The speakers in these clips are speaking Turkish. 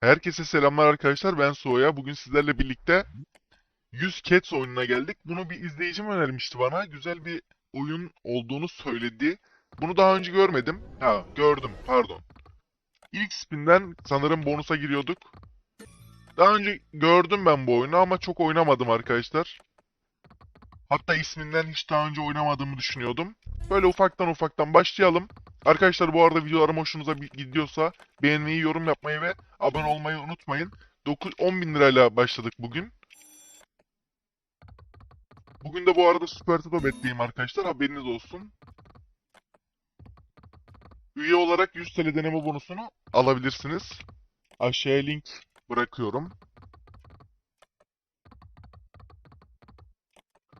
Herkese selamlar arkadaşlar. Ben Soğuya. Bugün sizlerle birlikte 100 Cats oyununa geldik. Bunu bir izleyicim önermişti bana. Güzel bir oyun olduğunu söyledi. Bunu daha önce görmedim. Ha, gördüm. Pardon. İlk spinden sanırım bonusa giriyorduk. Daha önce gördüm ben bu oyunu ama çok oynamadım arkadaşlar. Hatta isminden hiç daha önce oynamadığımı düşünüyordum. Böyle ufaktan ufaktan başlayalım. Arkadaşlar bu arada videolarım hoşunuza gidiyorsa beğenmeyi, yorum yapmayı ve abone olmayı unutmayın. 9 10 bin lirayla başladık bugün. Bugün de bu arada Süper Toto betleyeyim arkadaşlar. Haberiniz olsun. Üye olarak 100 TL deneme bonusunu alabilirsiniz. Aşağıya link bırakıyorum.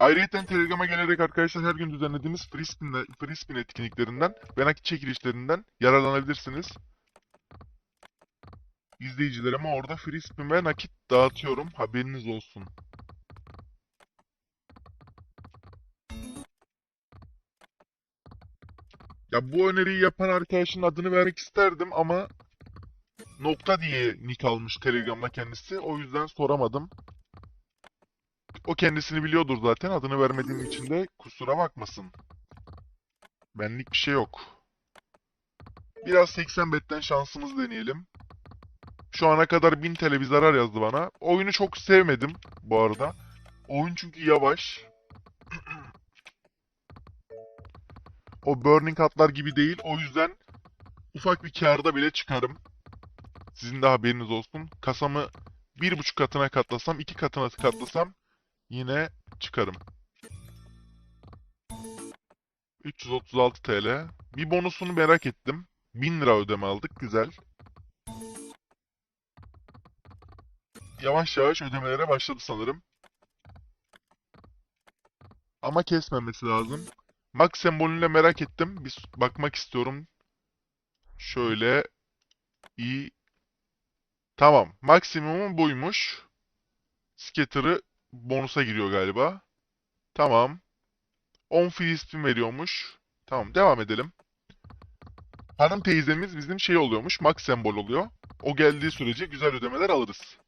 Ayrıca Telegram'a gelerek arkadaşlar her gün düzenlediğimiz free spin, free etkinliklerinden ve nakit çekilişlerinden yararlanabilirsiniz. İzleyicilerime orada free ve nakit dağıtıyorum. Haberiniz olsun. Ya bu öneriyi yapan arkadaşın adını vermek isterdim ama nokta diye nick almış Telegram'da kendisi. O yüzden soramadım. O kendisini biliyordur zaten. Adını vermediğim için de kusura bakmasın. Benlik bir şey yok. Biraz 80 betten şansımızı deneyelim. Şu ana kadar 1000 TL bir zarar yazdı bana. Oyunu çok sevmedim bu arada. Oyun çünkü yavaş. o Burning Hatlar gibi değil. O yüzden ufak bir kârda bile çıkarım. Sizin de haberiniz olsun. Kasamı bir buçuk katına katlasam, iki katına katlasam yine çıkarım. 336 TL. Bir bonusunu merak ettim. 1000 lira ödeme aldık. Güzel. Yavaş yavaş ödemelere başladı sanırım. Ama kesmemesi lazım. Max sembolüne merak ettim. Bir bakmak istiyorum. Şöyle. iyi. Tamam. Maksimumum buymuş. Scatter'ı bonusa giriyor galiba. Tamam. 10 free spin veriyormuş. Tamam devam edelim. Hanım teyzemiz bizim şey oluyormuş. Max sembol oluyor. O geldiği sürece güzel ödemeler alırız.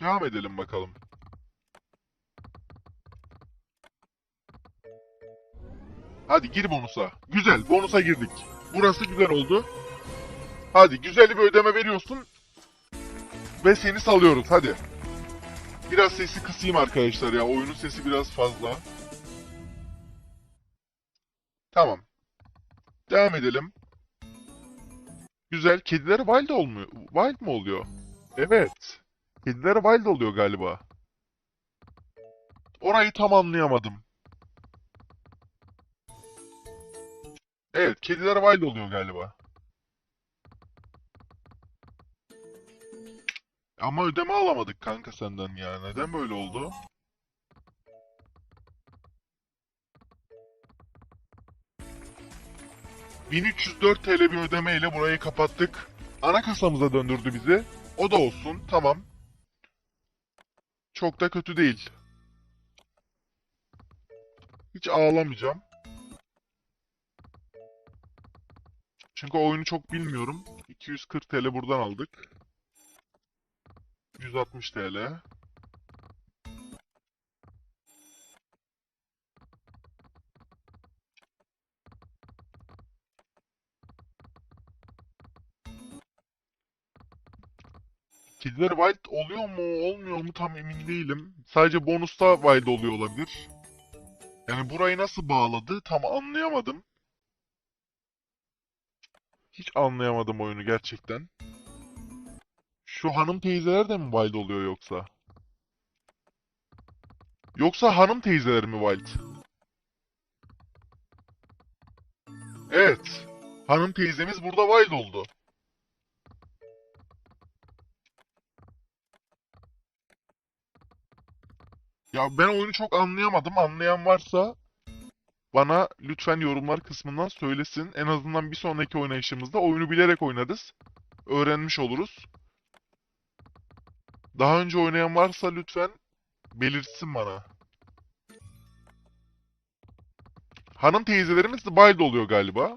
Devam edelim bakalım. Hadi gir bonusa. Güzel, bonusa girdik. Burası güzel oldu. Hadi güzel bir ödeme veriyorsun. Ve seni salıyoruz hadi. Biraz sesi kısayım arkadaşlar ya. Oyunun sesi biraz fazla. Tamam. Devam edelim. Güzel. Kediler wild olmuyor. Wild mı oluyor? Evet. Kediler wild oluyor galiba. Orayı tam anlayamadım. Evet, kediler wild oluyor galiba. Ama ödeme alamadık kanka senden ya. Neden böyle oldu? ...1304 TL bir ödemeyle burayı kapattık. Ana kasamıza döndürdü bizi. O da olsun, tamam. Çok da kötü değil. Hiç ağlamayacağım. Çünkü oyunu çok bilmiyorum. 240 TL buradan aldık. 160 TL. Kediler wild oluyor mu, olmuyor mu tam emin değilim. Sadece bonusta wild oluyor olabilir. Yani burayı nasıl bağladı tam anlayamadım. Hiç anlayamadım oyunu gerçekten. Şu hanım teyzeler de mi wild oluyor yoksa? Yoksa hanım teyzeler mi wild? Evet. Hanım teyzemiz burada wild oldu. Ya ben oyunu çok anlayamadım. Anlayan varsa bana lütfen yorumlar kısmından söylesin. En azından bir sonraki oynayışımızda oyunu bilerek oynarız. Öğrenmiş oluruz. Daha önce oynayan varsa lütfen belirtsin bana. Hanım teyzelerimiz wild oluyor galiba.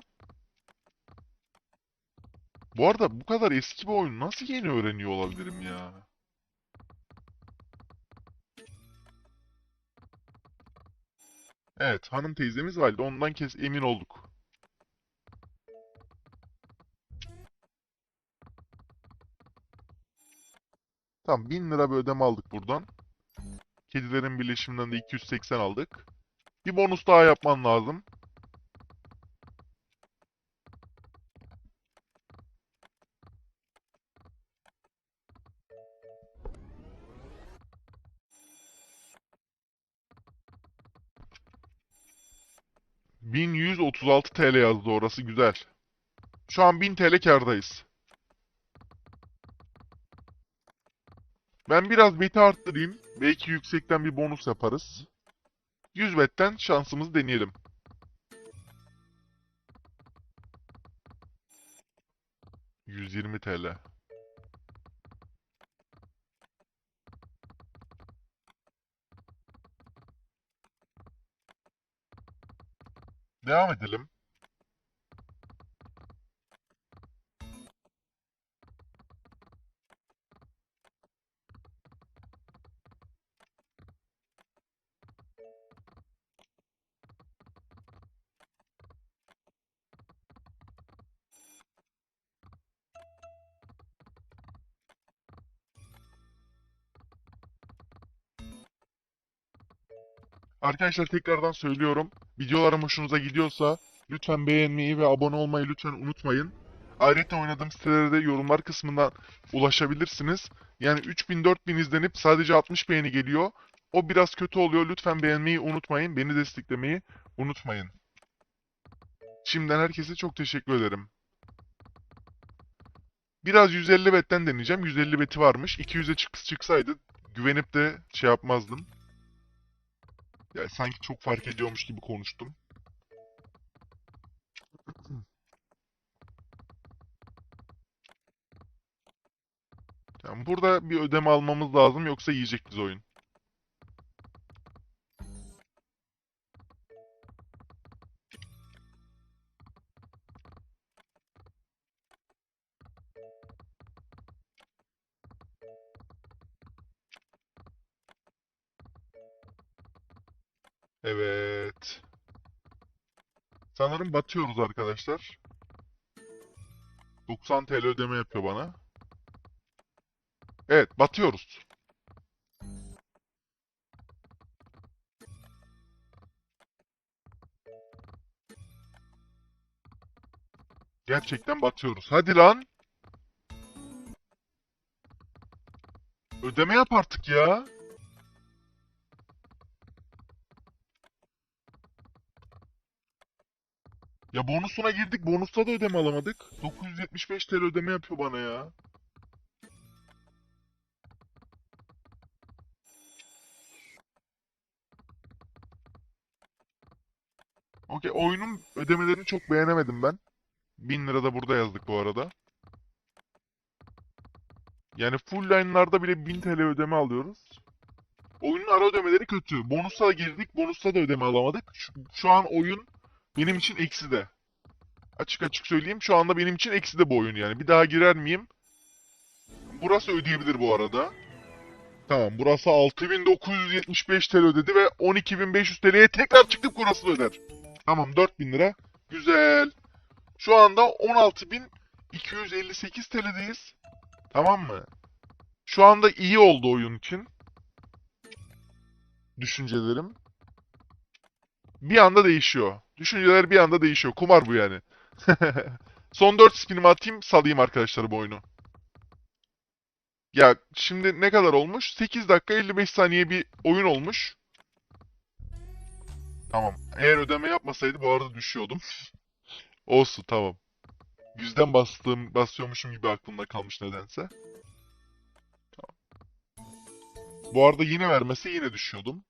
Bu arada bu kadar eski bir oyun nasıl yeni öğreniyor olabilirim ya? Evet, hanım teyzemiz wild. Ondan kes emin olduk. Tamam 1000 lira bir ödeme aldık buradan. Kedilerin birleşiminden de 280 aldık. Bir bonus daha yapman lazım. ...1136 TL yazdı orası güzel. Şu an 1000 TL kârdayız. Ben biraz beti arttırayım. Belki yüksekten bir bonus yaparız. 100 betten şansımızı deneyelim. ...120 TL. Devam edelim. Arkadaşlar tekrardan söylüyorum. Videolarım hoşunuza gidiyorsa lütfen beğenmeyi ve abone olmayı lütfen unutmayın. Ayrıca oynadığım sitelere de yorumlar kısmından ulaşabilirsiniz. Yani 3000-4000 izlenip sadece 60 beğeni geliyor. O biraz kötü oluyor. Lütfen beğenmeyi unutmayın. Beni desteklemeyi unutmayın. Şimdiden herkese çok teşekkür ederim. Biraz 150 betten deneyeceğim. 150 beti varmış. 200'e çık çıksaydı güvenip de şey yapmazdım. Ya sanki çok fark ediyormuş gibi konuştum. Yani burada bir ödeme almamız lazım yoksa yiyecek biz oyun. Evet. Sanırım batıyoruz arkadaşlar. 90 TL ödeme yapıyor bana. Evet, batıyoruz. Gerçekten batıyoruz. Hadi lan. Ödeme yap artık ya. Ya bonusuna girdik. Bonusta da ödeme alamadık. 975 TL ödeme yapıyor bana ya. Okey, oyunun ödemelerini çok beğenemedim ben. 1000 lira da burada yazdık bu arada. Yani full line'larda bile 1000 TL ödeme alıyoruz. Oyunun ara ödemeleri kötü. Bonusa girdik, bonusta da ödeme alamadık. Şu, şu an oyun benim için eksi de. Açık açık söyleyeyim, şu anda benim için eksi de bu oyun yani. Bir daha girer miyim? Burası ödeyebilir bu arada. Tamam, burası 6975 TL ödedi ve 12500 TL'ye tekrar çıktık burası öder. Tamam 4000 lira. Güzel. Şu anda 16258 TL'deyiz. Tamam mı? Şu anda iyi oldu oyun için. Düşüncelerim. Bir anda değişiyor. Düşünceler bir anda değişiyor. Kumar bu yani. Son 4 spinimi atayım salayım arkadaşlar bu oyunu. Ya şimdi ne kadar olmuş? 8 dakika 55 saniye bir oyun olmuş. Tamam. Eğer ödeme yapmasaydı bu arada düşüyordum. Olsun tamam. Yüzden bastığım, basıyormuşum gibi aklımda kalmış nedense. Tamam. Bu arada yine vermese yine düşüyordum.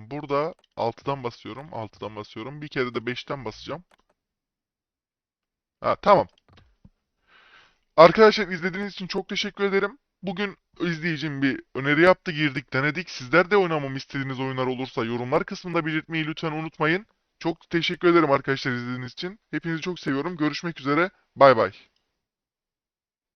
Tamam. Burada 6'dan basıyorum. 6'dan basıyorum. Bir kere de 5'ten basacağım. Ha, tamam. Arkadaşlar izlediğiniz için çok teşekkür ederim. Bugün izleyicim bir öneri yaptı, girdik, denedik. Sizler de oynamamı istediğiniz oyunlar olursa yorumlar kısmında belirtmeyi lütfen unutmayın. Çok teşekkür ederim arkadaşlar izlediğiniz için. Hepinizi çok seviyorum. Görüşmek üzere. Bay bay.